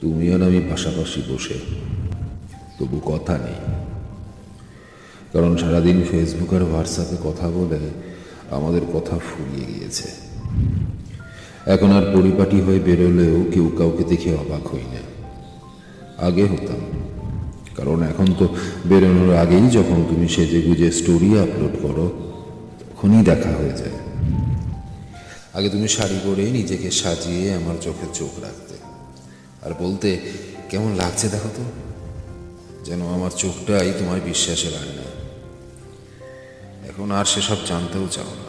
তুমি আর আমি পাশাপাশি বসে। তবু কথা নেই। কারণ সারাদিন ফেসবুক আর হোয়াটসঅ্যাপে কথা বলে আমাদের কথা ফুরিয়ে গিয়েছে। এখন আর পরিপাটি হয়ে বেরোলেও কেউ কাউকে দেখে অবাক হই না। আগে হতাম। কারণ এখন তো বেরোনোর আগেই যখন তুমি সেজে গুজে স্টোরি আপলোড করো, তখনই দেখা হয়ে যায়। আগে তুমি শাড়ি পরে নিজেকে সাজিয়ে আমার চোখে চোখ রাখতে। আর বলতে কেমন লাগছে দেখো তো? যেন আমার চোখটাই তোমার বিশ্বাসের আয়না এখন আর সেসব জানতেও চাও না।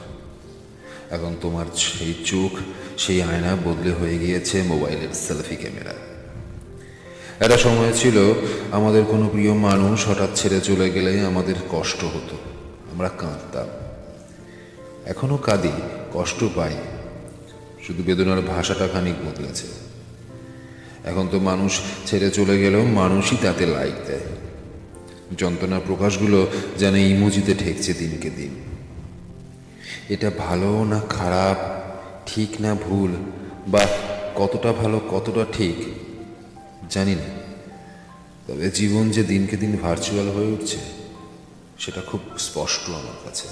এখন তোমার সেই চোখ, সেই আয়না বদলে হয়ে গিয়েছে মোবাইলের সেলফি ক্যামেরা। একটা সময় ছিল, আমাদের কোনো প্রিয় মানুষ হঠাৎ ছেড়ে চলে গেলে আমাদের কষ্ট হতো। আমরা কাঁদতাম। এখনও কাঁদি, কষ্ট পাই। শুধু বেদনার ভাষাটা খানিক বদলেছে। এখন তো মানুষ ছেড়ে চলে গেলেও মানুষই তাতে লাইক দেয়। যন্ত্রণার প্রকাশগুলো যেন ইমোজিতে ঠেকছে দিনকে দিন। এটা ভালো না খারাপ, ঠিক না ভুল, বা কতটা ভালো, কতটা ঠিক, জানি না। তবে জীবন যে দিনকে দিন ভার্চুয়াল হয়ে উঠছে, সেটা খুব স্পষ্ট আমার কাছে।